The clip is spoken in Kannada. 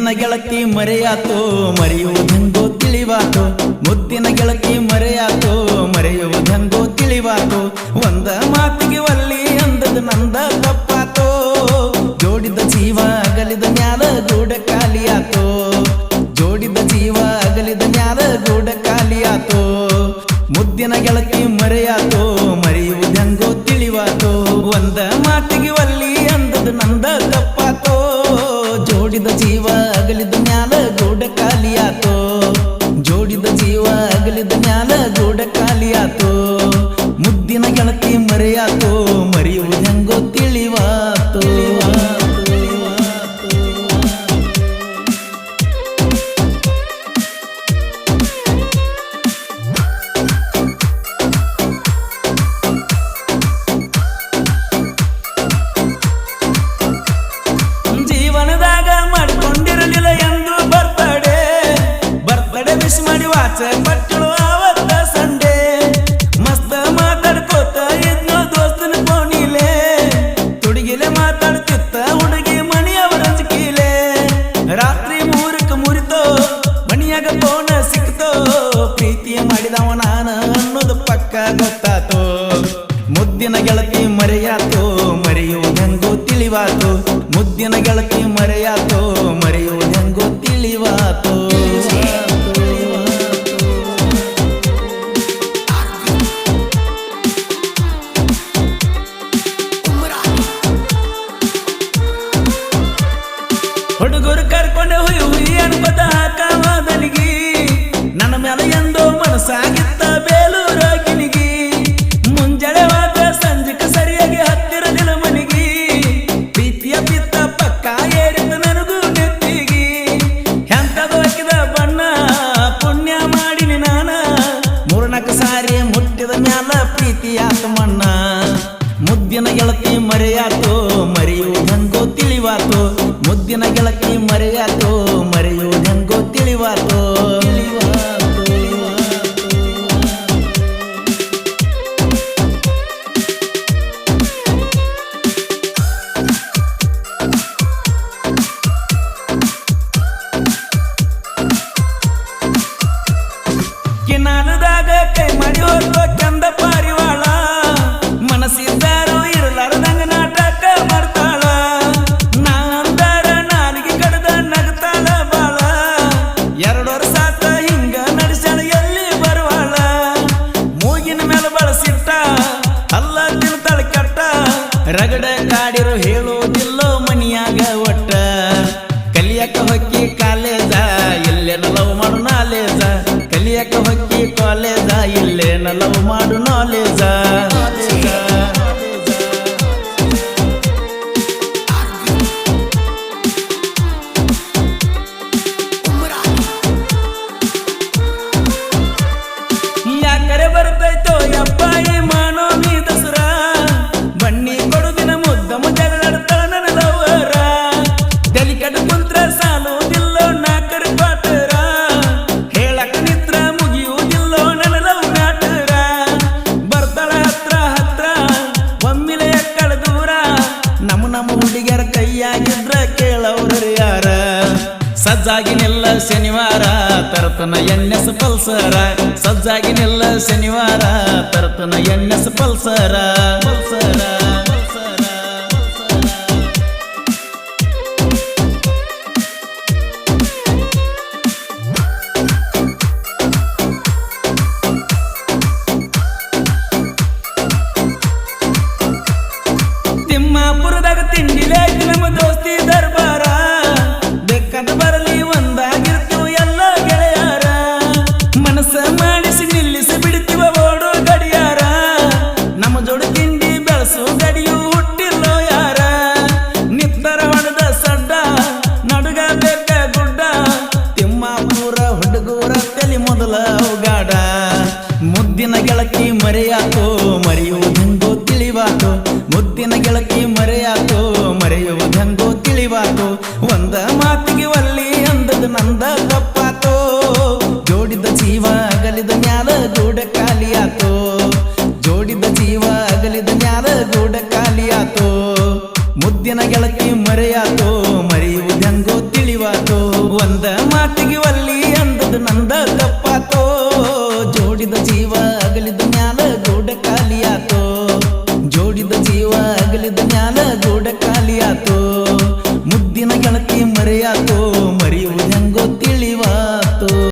ಮುದ್ದಿನ ಗೆಳತಿ ಮರೆಯಾತೋ, ಮರೆಯುವುದೆಂದು ತಿಳಿವಾತೋ. ಮುದ್ದಿನ ಗೆಳತಿ ಮರೆಯಾತೋ, ಮರೆಯುವುದೆಂದು ತಿಳಿವಾತೋ. ಒಂದ ಮಾತಿಗೆ ಒಲ್ಲಿ ಅಂದದ ನಂದ ತಪ್ಪಾತೋ. ಜೋಡಿದ ಜೀವ ಅಗಲಿದ ಮ್ಯಾಲ ಗೂಡ ಖಾಲಿಯಾತೋ. ಜೋಡಿದ ಜೀವ ಅಗಲಿದ ಮ್ಯಾಲ ಗೂಡ ಖಾಲಿಯಾತೋ. ಮುದ್ದಿನ ಗೆಳತಿ ಮರೆಯಾತೋ, ಮರೆಯುವುದೆಂದು ತಿಳಿವಾತೋ. ಒಂದ ಮಾತಿಗೆ ಒಲ್ಲಿ ಅಂದದ ನಂದ ತಪ್ಪಾತೋ. ಜೋಡಿದ ಜೀವ ಅಗಲಿದ ಮ್ಯಾಲ ಗೂಡ ವಾಚ ಪಟ್ಟಳು ಅವತ್ತ ಸಂಡೆ. ಮಸ್ತ ಮಾತಾಡ್ಕೋತ ಇದ್ನು ದೋಸ್ತನ ಕೋಣಿಲೆ. ತುಡುಗಿಲೆ ಮಾತಾಡ್ತಿತ್ತ ಹುಡುಗಿ ಮಣಿಯವರ ಚಿಕ್ಕಿಲೆ. ರಾತ್ರಿ ಮೂರಕ್ಕೆ ಮುರಿತೋ, ಮಣಿಯಾಗ ಫೋನ ಸಿಕ್ತೋ. ಪ್ರೀತಿಯ ಮಾಡಿದವ ನಾನು ಅನ್ನೋದು ಪಕ್ಕ ಗೊತ್ತಾತೋ. ಮುದ್ದಿನ ಗೆಳತಿ ಮರೆಯಾತೋ ಮರೆಯುವುದೆಂದು ತಿಳಿವಾತು. ಮುದ್ದಿನ ಗೆಳತಿ ಮರೆಯಾತೋ ಹುಡುಗರು ಕರ್ಕೊಂಡು ಹುಯಿ ಹುಯಿ ಅನ್ಕೋತ ನನಗೆ ನನ್ನ ಮೇಲೆ ಎಂದೋ ಮನಸ್ಸಾಗಿತ್ತ. ಮುದ್ದಿನ ಗೆಳತಿ ಮರೆಯಾತು ಮರೆಯುವುದೆಂಗೋ ತಿಳಿವಾತು. ಕಿನಾಲದಾಗ ಕೈ ಮಾಡಿ ರಗಡ ಕಾಡಿರು ಹೇಳೋದಿಲ್ಲೋ ಮನಿಯಾಗ ಒಟ್ಟ. ಕಲಿಯಕ ಹೊಕ್ಕಿ ಕಾಲೇಜ ಇಲ್ಲೇನ ಲವ್ ಮಾಡು ನಾಲೇಜ. ಕಲಿಯಕ ಹೊಕ್ಕಿ ಕಾಲೇಜ ಇಲ್ಲೇನ ಲವ್ ಮಾಡು ನಾಲೇಜ. ಬನ್ನಿ ಕೊಡುದಿನ ಮುದ್ದ ಜಗಳಾಡ್ತಾಳ ನನ್ನ ಲವರ ಡೆಲಿಕಟ್ ಕುಂತ್ರ ಸಾಲುವುದಿಲ್ಲೋ ನಾಕರ ಪಾಟರ. ಹೇಳಕ ನಿತ್ರ ಮುಗಿಯುವುದಿಲ್ಲೋ ನನ್ನ ಲವ್ ನಾಟರ. ಬರ್ತಾಳ ಹತ್ರ ಹತ್ರ ಒಮ್ಮಿಲೆ ಎಕ್ಕಳ ದೂರ ನಮ್ಮ ನಮ್ಮ ಹುಡುಗಿಯರ ಕೈಯಾಗಿದ್ರ ಕೇಳವ್ರ ಯಾರ? ಸಜ್ಜಾಗಿ ನಿಲ್ಲ ಶನಿವಾರ, ತರ್ತನ ಎಣ್ಣೆಸ್ ಪಲ್ಸರ. ಸಜ್ಜಾಗಿನೆಲ್ಲ ಶನಿವಾರ, ತರ್ತನ ಎಣ್ಣೆಸ್ ಪಲ್ಸರ ಪಲ್ಸರ. ಮರೆಯಾತೋ ಮರೆಯುವುದೆಂಗೋ ತಿಳಿವಾತೋ, ಮುದ್ದಿನ ಗೆಳತಿ ಮರೆಯಾತೋ ಮರೆಯುವುದೆಂಗೋ ತಿಳಿವಾತೋ, ಒಂದ ಮಾತಿಗೆ ಒಲ್ಲಿ ಅಂದದ ನಂದ ತಪ್ಪಾತೋ, ಜೋಡಿದ ಜೀವ ಅಗಲಿದ ಮ್ಯಾಲ ಗೂಡ ಖಾಲಿಯಾತೋ, ಜೋಡಿದ ಜೀವ ಅಗಲಿದ ಮ್ಯಾಲ ಗೂಡ ಖಾಲಿಯಾತೋ, ಮುದ್ದಿನ ದಿನ ಗೆಳತಿ ಮರೆಯಾತೋ ಮರೆಯುವುದೆಂಗೋ ತಿಳಿವಾತೋ, ಒಂದ ಮಾತಿಗೆ ಒಲ್ಲಿ ಅಂದದು ನಂದ ತಪ್ಪಾತೋ, ಜೋಡಿದ ಜೀವ